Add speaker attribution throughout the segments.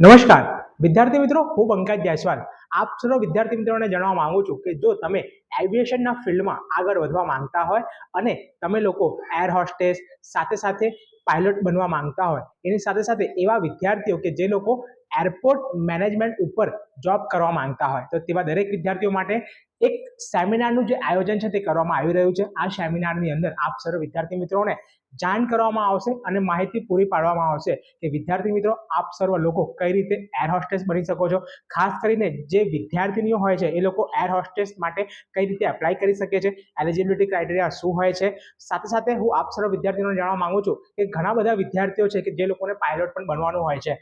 Speaker 1: નમસ્કાર. વિદ્યાર્થી મિત્રો, હું પંકજ જયસ્વાલ. આપ સર્વ વિદ્યાર્થી મિત્રોને જણાવવા માંગુ છું કે જો તમે એવિએશનના ફિલ્ડમાં આગળ વધવા માંગતા હોય અને તમે લોકો એર હોસ્ટેસ સાથે સાથે પાયલોટ બનવા માંગતા હોય, એની સાથે સાથે એવા વિદ્યાર્થીઓ કે જે લોકો એરપોર્ટ મેનેજમેન્ટ ઉપર જોબ કરવા માંગતા હોય, તો તેવા દરેક વિદ્યાર્થીઓ માટે એક સેમિનારનું જે આયોજન છે તે કરવામાં આવી રહ્યું છે. આ સેમિનારની અંદર આપ સર્વ વિદ્યાર્થી મિત્રોને જાણ કરવામાં આવશે અને માહિતી પૂરી પાડવામાં આવશે કે વિદ્યાર્થી મિત્રો, આપ સર્વ લોકો કઈ રીતે એર હોસ્ટેસ બની શકો છો? ખાસ કરીને જે વિદ્યાર્થીનીઓ હોય છે, એ લોકો એર હોસ્ટેસ માટે કઈ રીતે એપ્લાય કરી શકે છે? એલિજિબિલિટી ક્રાઇટેરિયા શું હોય છે? સાથે સાથે હું આપ સર્વ વિદ્યાર્થીઓને જાણવા માંગુ છું કે ઘણા બધા વિદ્યાર્થીઓ છે કે જે લોકોને પાયલોટ પણ બનવાનું હોય છે.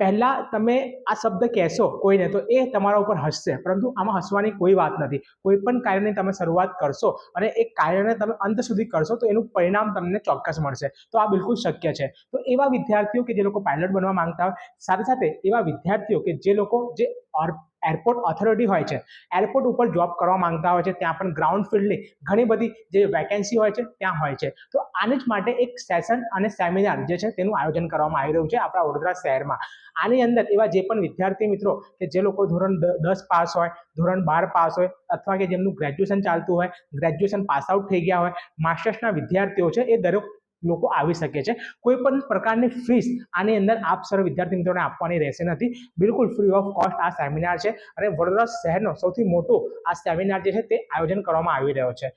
Speaker 1: પહેલાં તમે આ શબ્દ કહેશો કોઈને, તો એ તમારા ઉપર હસશે. પરંતુ આમાં હસવાની કોઈ વાત નથી. કોઈ પણ કાર્યની તમે શરૂઆત કરશો અને એ કાર્યને તમે અંત સુધી કરશો, તો એનું પરિણામ તમને ચોક્કસ મળશે. તો આ બિલકુલ શક્ય છે. તો એવા વિદ્યાર્થીઓ કે જે લોકો પાયલટ બનવા માંગતા હોય, સાથે સાથે એવા વિદ્યાર્થીઓ કે જે લોકો જે એરપોર્ટ ઓથોરિટી હોય છે. એરપોર્ટ ઉપર જોબ કરવા માંગતા હોય છે, ત્યાં પણ ગ્રાઉન્ડ ફિલ્ડની ઘણી બધી જે વેકેન્સી હોય છે, ત્યાં હોય છે. તો આને જ માટે એક સેશન અને સેમિનાર જે છે, તેનું આયોજન કરવામાં આવી રહ્યું છે આપણા વડોદરા શહેરમાં. આની અંદર એવા જે પણ વિદ્યાર્થી મિત્રો કે જે લોકો ધોરણ દસ પાસ હોય, ધોરણ બાર પાસ હોય, અથવા કે જેમનું ગ્રેજ્યુએશન ચાલતું હોય ગ્રેજ્યુએશન પાસ આઉટ થઈ ગયા હોય માસ્ટર્સના વિદ્યાર્થીઓ છે, એ દરેક લોકો આવી શકે છે. કોઈ પણ પ્રકારની ફીસ આની અંદર આપ સર્વ વિદ્યાર્થી મિત્રોને આપવાની રહેશે નથી. બિલકુલ ફ્રી ઓફ કોસ્ટ આ સેમિનાર છે અને વડોદરા શહેરનો સૌથી મોટો આ સેમિનાર જે છે તે આયોજન કરવામાં આવી રહ્યો છે.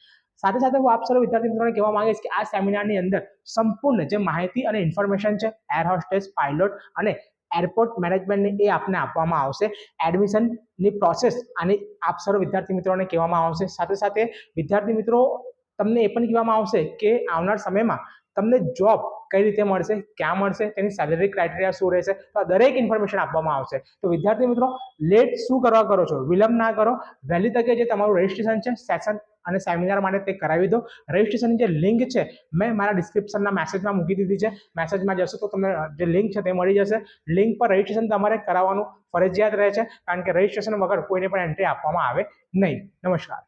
Speaker 1: સાથે સાથે હું આપ સર્વ વિદ્યાર્થી મિત્રોને કહેવા માંગીશ કે આ સેમિનારની અંદર સંપૂર્ણ જે માહિતી અને ઇન્ફોર્મેશન છે એર હોસ્ટેસ પાયલોટ અને એરપોર્ટ મેનેજમેન્ટને એ આપને આપવામાં આવશે. એડમિશનની પ્રોસેસ અને આપ સર્વ વિદ્યાર્થી મિત્રોને કહેવામાં આવશે. સાથે સાથે વિદ્યાર્થી મિત્રો, તમને એ પણ કહેવામાં આવશે કે આવનાર સમયમાં તમને જોબ કઈ રીતે મળશે, ક્યાં મળશે, તેની સેલરી ક્રાઇટેરિયા શું રહેશે, તો આ દરેક ઇન્ફોર્મેશન આપવામાં આવશે. તો વિદ્યાર્થી મિત્રો લેટ શું કરવા કરો છો? વિલંબ ના કરો. વહેલી તકે જે તમારું રજિસ્ટ્રેશન છે સેશન અને સેમિનાર માટે તે કરાવી દો. રજિસ્ટ્રેશનની જે લિંક છે, મેં મારા ડિસ્ક્રિપ્શનના મેસેજમાં મૂકી દીધી છે. મેસેજમાં જશો તો તમને જે લિંક છે તે મળી જશે. લિંક પર રજિસ્ટ્રેશન તમારે કરાવવાનું ફરજિયાત રહે છે, કારણ કે રજિસ્ટ્રેશન વગર કોઈને પણ એન્ટ્રી આપવામાં આવે નહીં. નમસ્કાર.